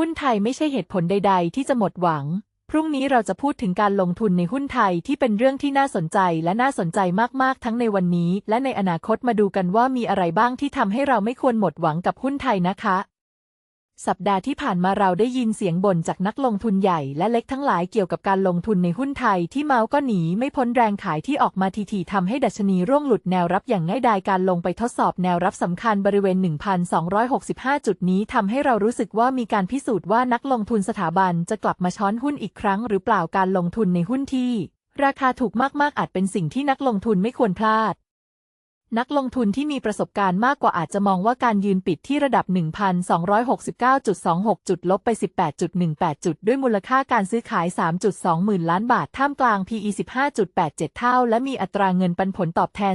หุ้นไทยไม่ใช่เหตุผลใด ๆ ที่จะหมดหวัง พรุ่งนี้เราจะพูดถึงการลงทุนในหุ้นไทยที่เป็นเรื่องที่น่าสนใจและน่าสนใจมากๆ ทั้งในวันนี้ และในอนาคตมาดูกันว่ามีอะไรบ้างที่ทำให้เราไม่ควรหมดหวังกับหุ้นไทยนะคะ สัปดาห์ที่ผ่านมาเราได้ยินเสียงบ่นจากนักลงทุนใหญ่และเล็กทั้งหลายเกี่ยวกับการลงทุนในหุ้นไทยที่เมาก็หนีไม่พ้นแรงขายที่ออกมาทีๆทำให้ดัชนีร่วงหลุดแนวรับอย่างง่ายดายการลงไปทดสอบแนวรับสำคัญบริเวณ 1,265 จุดนี้ทำให้เรารู้สึกว่ามีการพิสูจน์ว่านักลงทุนสถาบันจะกลับมาช้อนหุ้นอีกครั้ง หรือเปล่าการลงทุนในหุ้นที่ ราคาถูกมากๆอาจเป็นสิ่งที่นักลงทุนไม่ควรพลาด นักลงทุนที่มีประสบการณ์มากกว่าอาจจะมองว่าการยืนปิดที่ระดับ 1,269.26 จุดลบไป 18.18 จุด ด้วยมูลค่าการซื้อขาย 3.2 หมื่นล้านบาท ท่ามกลาง PE 15.87 เท่า และมีอัตราเงินปันผลตอบแทน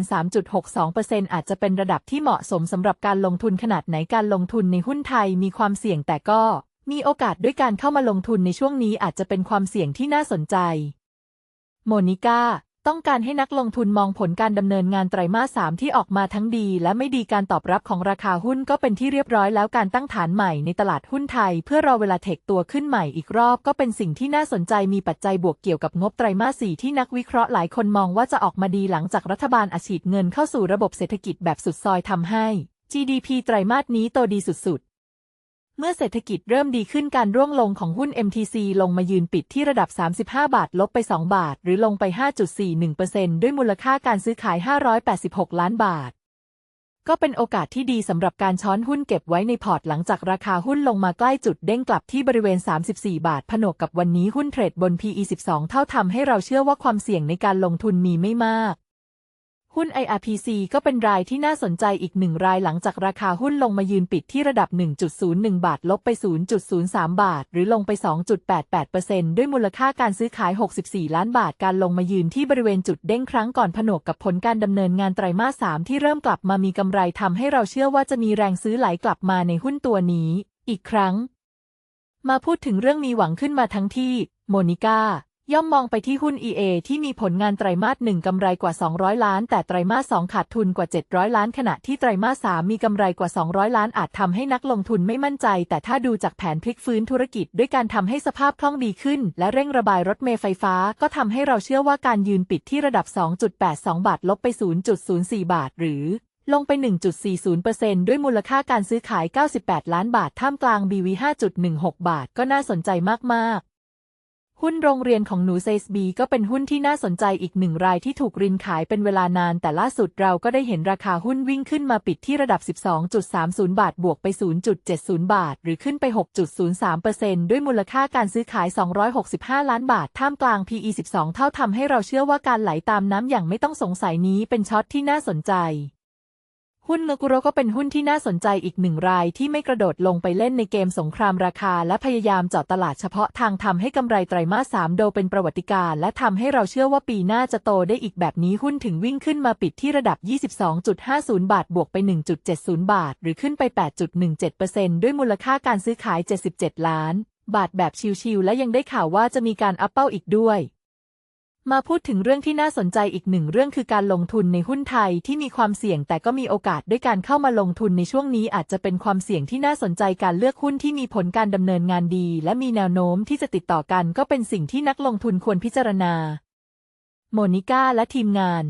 3.62%อาจจะเป็นระดับที่เหมาะสมสำหรับการลงทุนขนาดไหนการลงทุนในหุ้นไทยมีความเสี่ยงแต่ก็มีโอกาสด้วยการเข้ามาลงทุนในช่วงนี้อาจจะเป็นความเสี่ยงที่น่าสนใจ โมนิก้า ต้องการให้นักลงทุนมองผลการดำเนินงานไตรมาส3ที่ออกมาทั้งดีและไม่ดีการตอบรับของราคาหุ้นก็เป็นที่เรียบร้อยแล้วการตั้งฐานใหม่ในตลาดหุ้นไทย เพื่อรอเวลาเทคตัวขึ้นใหม่อีกรอบก็เป็นสิ่งที่น่าสนใจมีปัจจัยบวกเกี่ยวกับงบไตรมาส4ที่นักวิเคราะห์หลายคนมองว่าจะออกมาดีหลังจากรัฐบาลอาฉีดเงินเข้าสู่ระบบเศรษฐกิจแบบสุดซอยทำให้ GDP ไตรมาสนี้โตดีสุด เมื่อเศรษฐกิจเริ่มดีขึ้นการร่วงลงของหุ้น MTC ลงมายืนปิดที่ระดับ 35 บาท ลบไป 2 บาท หรือลงไป 5.41%ด้วยมูลค่าการซื้อขาย 586 ล้านบาท ก็เป็นโอกาสที่ดีสำหรับการช้อนหุ้นเก็บไว้ในพอร์ตหลังจากราคาหุ้นลงมาใกล้จุดเด้งกลับที่บริเวณ 34 บาท ผนวกกับวันนี้หุ้นเทรดบน PE 12 เท่าทำให้เราเชื่อว่าความเสี่ยงในการลงทุนมีไม่มาก หุ้น IRPC ก็เป็นรายที่น่าสนใจอีกหนึ่งรายหลังจากราคาหุ้นลงมายืนปิดที่ระดับ 1.01 บาท ลบไป 0.03 บาท หรือลงไป 2.88%ด้วยมูลค่าการซื้อขาย 64 ล้านบาท การลงมายืนที่บริเวณจุดเด้งครั้งก่อนผนวกกับผลการดำเนินงานไตรมาส 3 ที่เริ่มกลับมามีกำไรทำให้เราเชื่อว่าจะมีแรงซื้อไหลกลับมาในหุ้นตัวนี้ อีกครั้ง มาพูดถึงเรื่องมีหวังขึ้นมาทั้งที่ โมนิก้า ย่อมมองไปที่หุ้น EA ที่มีผลงานไตรมาสหนึ่งกำไรกว่า 200 ล้าน แต่ไตรมาส2ขาดทุนกว่า 700 ล้าน ขณะที่ไตรมาส3มีกำไรกว่า 200 ล้านอาจทำให้นักลงทุนไม่มั่นใจ แต่ถ้าดูจากแผนพลิกฟื้นธุรกิจ ด้วยการทำให้สภาพคล่องดีขึ้น และเร่งระบายรถเมล์ไฟฟ้า ก็ทำให้เราเชื่อว่าการยืนปิดที่ระดับ 2.82 บาทลบไป 0.04 บาท หรือลงไป 1.40%ด้วยมูลค่าการซื้อขาย 98 ล้านบาท ท่ามกลาง BV 5.16 บาท ก็น่าสนใจมาก ๆ หุ้นโรงเรียนของหนูเซสบีก็เป็นหุ้นที่น่าสนใจอีกหนึ่งรายที่ถูกรินขายเป็นเวลานาน แต่ล่าสุดเราก็ได้เห็นราคาหุ้นวิ่งขึ้นมาปิดที่ระดับ 12.30 บาท บวกไป 0.70 บาท หรือขึ้นไป 6.03%ด้วยมูลค่าการซื้อขาย 265 ล้านบาท ท่ามกลาง PE 12 เท่าทำให้เราเชื่อว่าการไหลตามน้ำอย่างไม่ต้องสงสัยนี้เป็นช็อตที่น่าสนใจ หุ้นเนกุโรก็เป็นหุ้นที่น่าสนใจอีกหนึ่งรายที่ไม่กระโดดลงไปเล่นในเกมสงครามราคา และพยายามเจาะตลาดเฉพาะทางทำให้กำไรไตรมาส3โดเป็นประวัติการณ์และทำให้เราเชื่อว่าปีหน้าจะโตได้อีกแบบนี้หุ้นถึงวิ่งขึ้นมาปิดที่ระดับ 22.50 บาท บวกไป 1.70 บาท หรือขึ้นไป 8.17%ด้วยมูลค่าการซื้อขาย 77 ล้าน บาทแบบชิวๆและยังได้ข่าวว่าจะมีการอัพเป้าอีกด้วย มาพูดถึงเรื่องที่น่าสนใจอีกหนึ่งเรื่องคือการลงทุนในหุ้นไทยที่มีความเสี่ยงแต่ก็มีโอกาสด้วยการเข้ามาลงทุนในช่วงนี้อาจจะเป็นความเสี่ยงที่น่าสนใจการเลือกหุ้นที่มีผลการดำเนินงานดี และมีแนวโน้มที่จะติดต่อกันก็เป็นสิ่งที่นักลงทุนควรพิจารณา โมนิก้าและทีมงาน